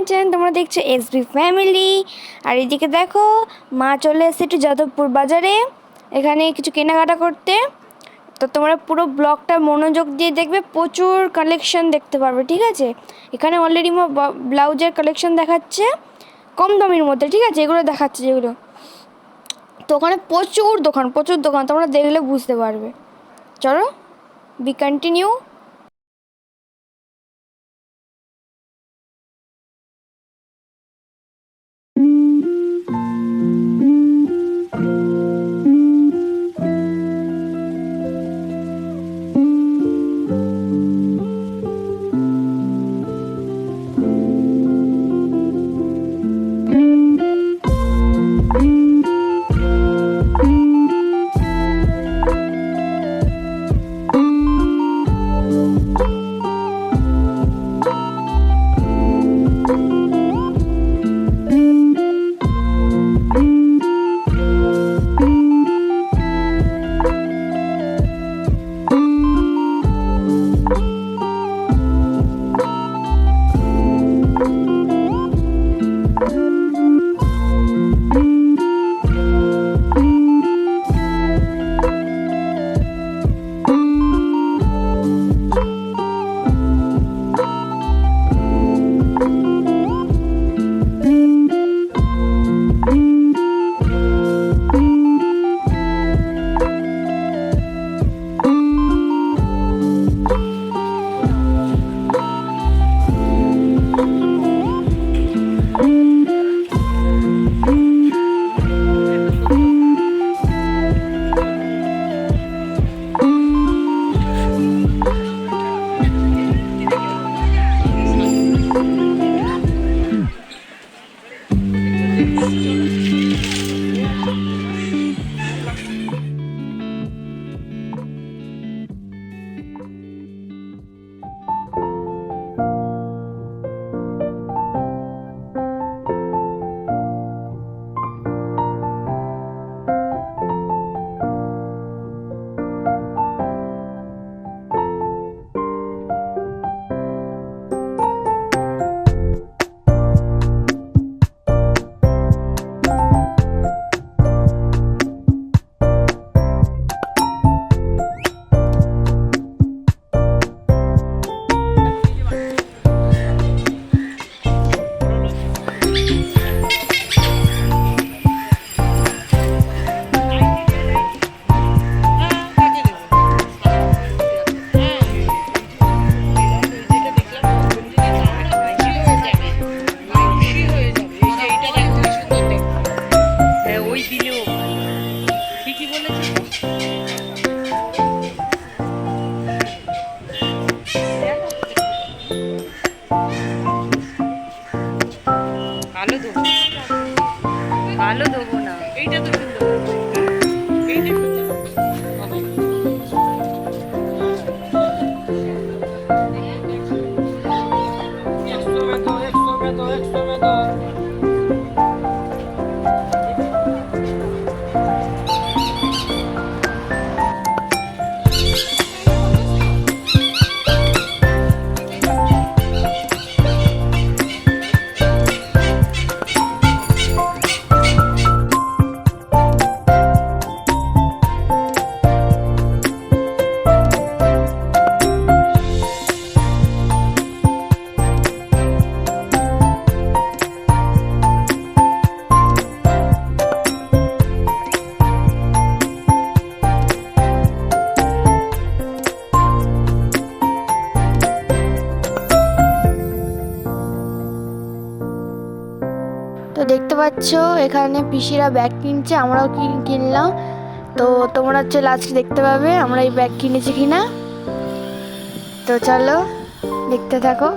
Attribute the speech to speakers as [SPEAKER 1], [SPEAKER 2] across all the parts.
[SPEAKER 1] মাই তোমরা দেখছ SB family. আর এদিকে দেখো, মা চলে এসেছে একটু যাদবপুর বাজারে, এখানে কিছু কেনাকাটা করতে। তো তোমরা পুরো ব্লগটা মনোযোগ দিয়ে দেখবে, প্রচুর কালেকশন দেখতে পারবে, ঠিক আছে? এখানে অলরেডি মা ব্লাউজের কালেকশন দেখাচ্ছে, কম দামের মধ্যে, ঠিক আছে? এগুলো দেখাচ্ছে যেগুলো। তো ওখানে প্রচুর দোকান প্রচুর দোকান, তোমরা দেখলে বুঝতে পারবে। চলো বি কন্টিনিউ
[SPEAKER 2] তো
[SPEAKER 1] দেখতে পাচ্ছ, এখানে পিসিরা ব্যাগ কিনছে, আমরাও কিন- কিনলাম। তো তোমরা হচ্ছে লাস্ট দেখতে পাবে আমরা এই ব্যাগ কিনেছি কিনা। তো চলো, দেখতে থাকো।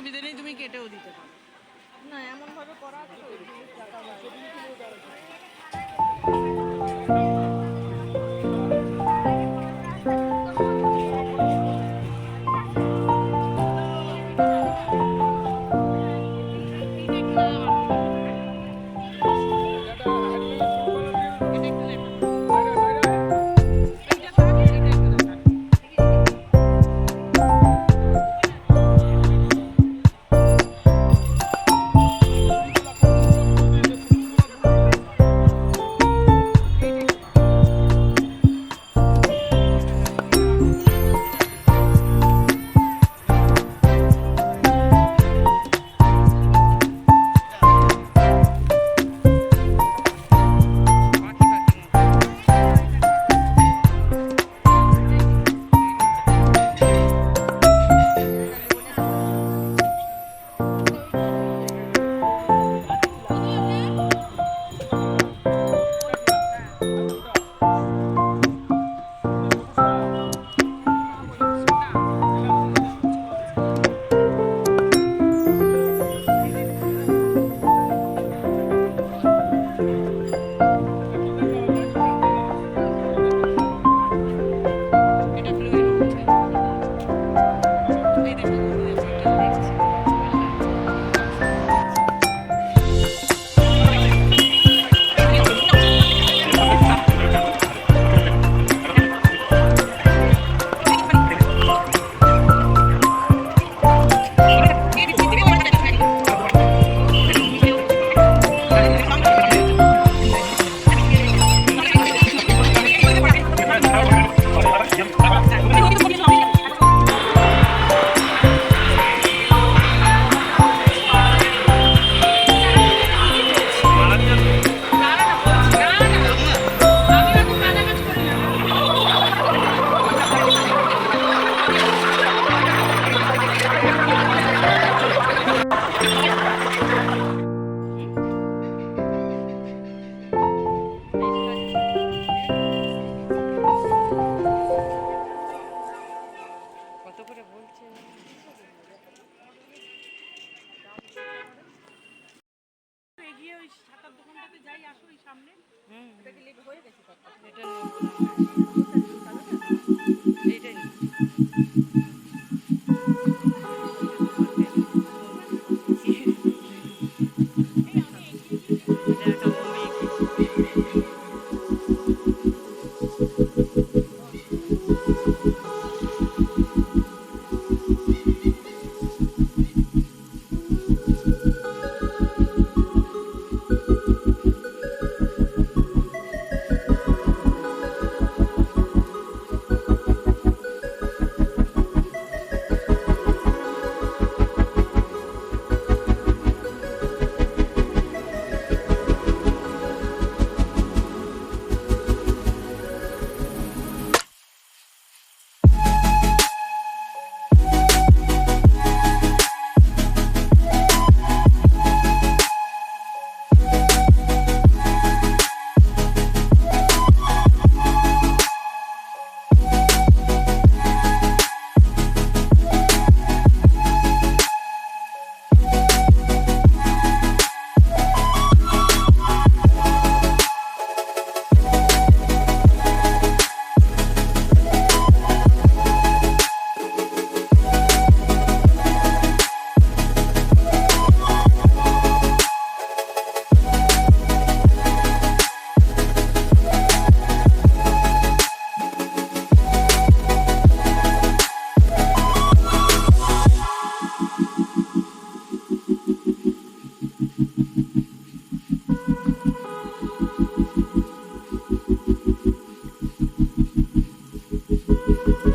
[SPEAKER 3] অসুবিধা নেই তুমি কেটেও দিতে পারো।
[SPEAKER 2] না এমন ভাবে করা
[SPEAKER 3] thank you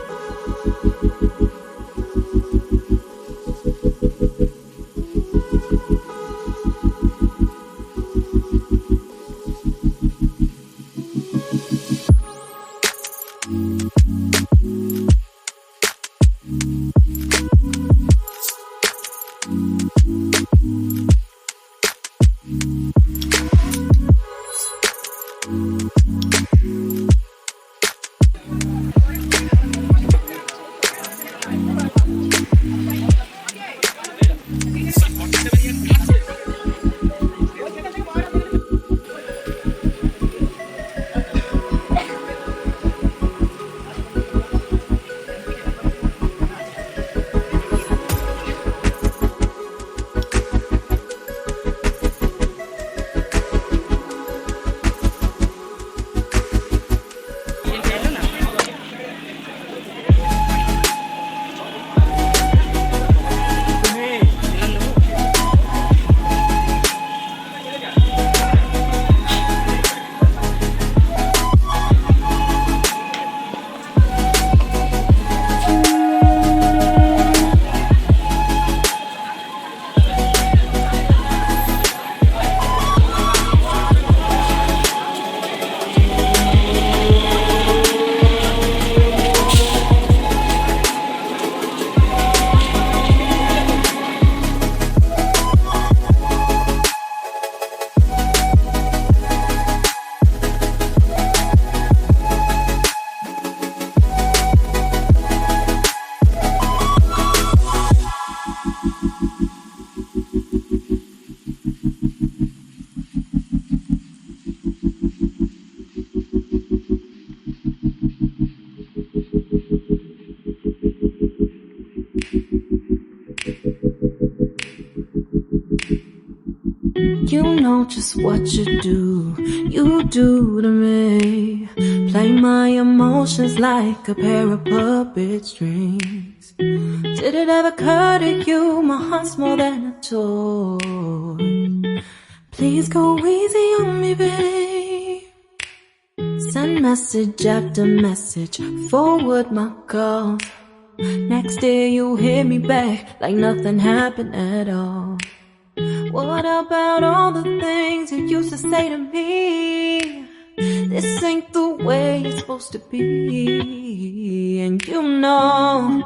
[SPEAKER 4] You know just what you do, you do to me. Play my emotions like a pair of puppet strings. Did it ever occur to you my heart's more than a toy? Please go easy on me, babe. Send message after message, forward my calls. Next day you hit me back like nothing happened at all. What about all the things you used to say to me? This ain't the way it's supposed to be. And you know,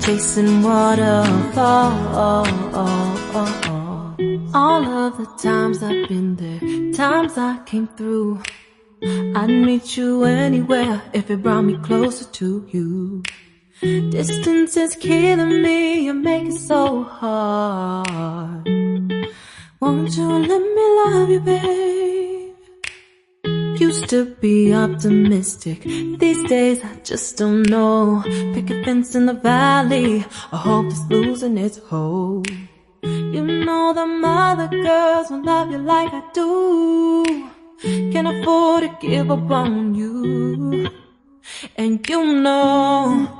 [SPEAKER 4] chasing waterfalls. All of the times I've been there, times I came through. I'd meet you anywhere if it brought me closer to you. Distance is killing me, you make it so hard. Won't you let me love you, babe? Used to be optimistic, these days I just don't know. Pick a fence in the valley, I hope it's losing its hold. You know the mother girls won't love you like I do. Can't afford to give up on you. And you know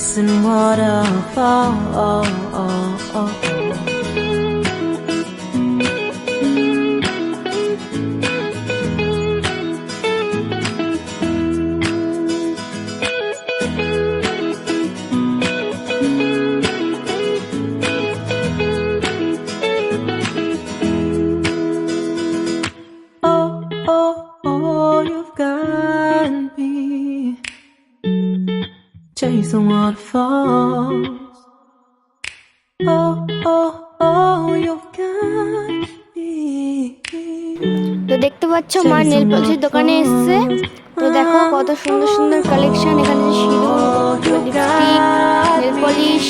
[SPEAKER 4] chasing waterfalls.
[SPEAKER 1] পাচ্ছ? মা nail পলিশের দোকানে এসেছে। তো দেখো কত সুন্দর সুন্দর collection এখানে যে সিঁদুর নেল পলিশ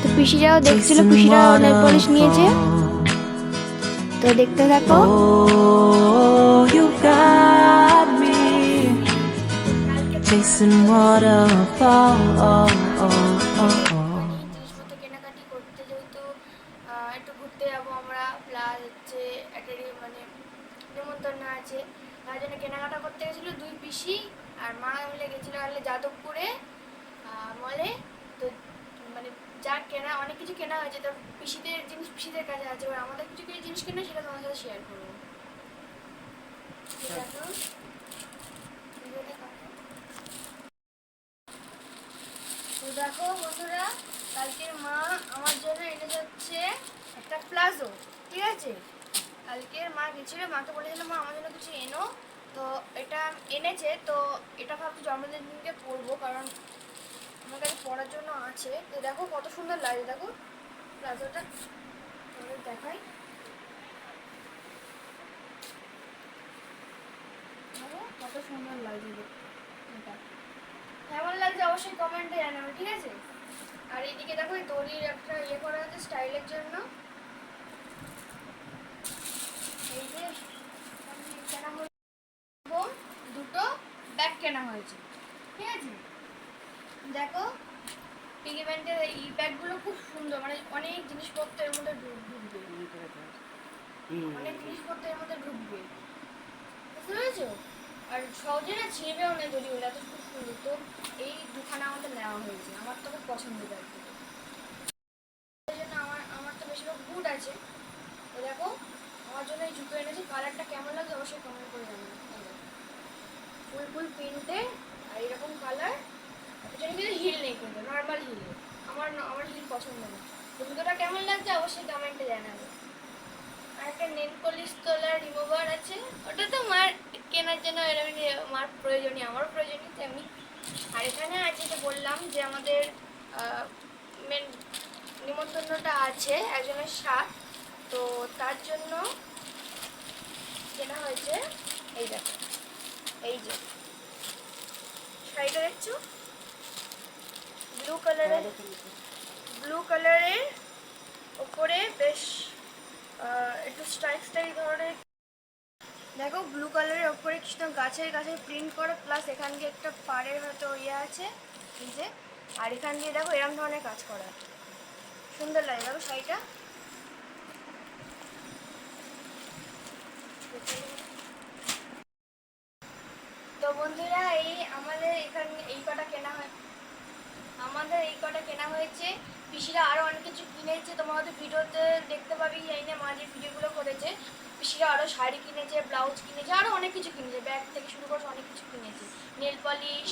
[SPEAKER 1] তো পিসিরাও দেখছিল পিসিরাও নেল পলিশ নিয়েছে। তো দেখতে থাকো।
[SPEAKER 4] Oh, chasing waterfalls.
[SPEAKER 1] জিনিসপত্র কেনাকাটি করতে যেহেতু আহ, একটু ঘুরতে যাব আমরা প্লাস হচ্ছে একটা রে- মানে নিমন্ত্রণ আছে তার জন্য কেনাকাটা করতে গেছিল দুই পিসি আর মা মিলে গেছিল হলে যাদবপুরে মলে তো মানে যা কেনা অনেক কিছু কেনা হয়েছে। তো পিসিদের জিনিস পিসিদের কাছে আছে। এবার আমাদের কিছু কিছু জিনিস কেনা সেটা তোমার সাথে শেয়ার করব। তো দেখো বন্ধুরা কালকের মা আমার জন্য এনে যাচ্ছে একটা প্লাজো ঠিক আছে? কালকের মা গেছিল মাকে বলেছিল মা আমার জন্য কিছু এনো। তো এটা এনেছে তো এটা ভাবছি জন্মদিন দিনকে পরবো কারণ আমার কাছে পরার জন্য আছে। তো দেখো কত সুন্দর লাগে দেখো। প্লাজোটা তোমাদের দেখাই। দেখো কত সুন্দর লাগছে এটা কেমন লাগছে অবশ্যই কমেন্টে জানাবে, ঠিক আছে? আর এইদিকে দেখো, এই দড়ির একটা ইয়ে করা আছে স্টাইলের জন্য। এই যে কেনা হলো দুটো ব্যাগ কেনা হয়েছে, ঠিক আছে? দেখো পিগি ব্যাংকের এই ব্যাগগুলো খুব সুন্দর মানে অনেক জিনিসপত্রের মধ্যে ঢুক- ঢুকবে অনেক জিনিসপত্রের মধ্যে ঢুকবে বুঝতে পেরেছ? আর সহজে না ছিঁড়বেও না দড়িগুলো এত খুব সুন্দর। তো এই দুখানা আমাদের নেওয়া হয়েছে আমার তো খুব পছন্দ তার থেকে সেই জন্য আমার আমার তো বেশিরভাগ বুট আছে তো দেখো আমার জন্য এই জুতো এনেছি কালারটা কেমন লাগে অবশ্যই কমেন্ট করে জানাবেন ফুল ফুল প্রিন্টে আর এরকম কালার এখানে কিন্তু নর্মাল হিল আমার আমার হিল পছন্দ না। জুতোটা কেমন লাগছে? অবশ্যই কমেন্টে জানাবে। আর একটা নেল পলিশ তোলার রিমুভার আছে। ওটা তো মার কেনার জন্য এরকম মার প্রয়োজনীয়, আমারও প্রয়োজনীয় তেমনি আর এখানে আছে যে বললাম যে আমাদের মেন নিমন্ত্রণটা আছে একজনের সাথ তো তার জন্য কেনা হয়েছে, এই দেখো। এই যে। শাড়িটা দেখছ? ব্লু কালারের ব্লু কালারের ওপরে বেশ একটু স্ট্রাইক স্টাইল ধরনের দেখো ব্লু কালারের ওপরে কৃষ্ণ গাছের গাছের প্রিন্ট করা প্লাস এখান দিয়ে একটা পাড়ের হয়তো ইয়ে আছে যে, আর এখান দিয়ে দেখো এরম ধরনের কাজ করা। সুন্দর লাগে, দেখো শাড়িটা। তো বন্ধুরা, এই আমাদের এখানে এই কটা কেনা হয়। আমাদের এই কটা কেনা হয়েছে। পিসিরা আরও অনেক কিছু কিনেছে। তোমার হয়তো ভিডিওতে দেখতে পাবি জানি না মা যে ভিডিওগুলো করেছে। পিসিরা আরও শাড়ি কিনেছে, ব্লাউজ কিনেছে আরও অনেক কিছু কিনেছে। ব্যাগ থেকে শুরু করে অনেক কিছু কিনেছে। নেল পলিশ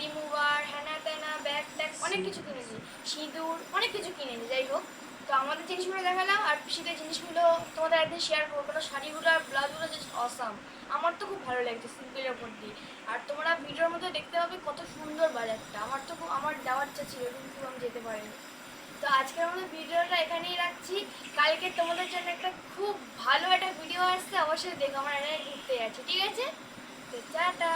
[SPEAKER 1] রিমুভার হ্যানা ত্যানা, ব্যাগ ট্যাগ অনেক কিছু কিনেছে। সিঁদুর, অনেক কিছু কিনেছে। যাই হোক তো আমাদের জিনিসগুলো দেখালাম, আর পিসিদের জিনিসগুলো তোমাদের একদিন শেয়ার করব। কারণ শাড়িগুলো আর ব্লাউজগুলো জাস্ট অসাম আমার তো খুব ভালো লাগছে সিম্পলের ওপর দিয়ে আর তোমরা ভিডিওর মধ্যে দেখতে পাবে কত সুন্দর বাজারটা। আমার তো খুব, আমার যাওয়ার ইচ্ছা ছিল, কিন্তু আমি যেতে পারিনি। তো আজকের আমাদের ভিডিওটা এখানেই রাখছি। কালকে তোমাদের জন্য একটা খুব ভালো একটা ভিডিও আসছে, অবশ্যই দেখো, আমার এখানে ঘুরতে যাচ্ছি। ঠিক আছে? তো টাটা!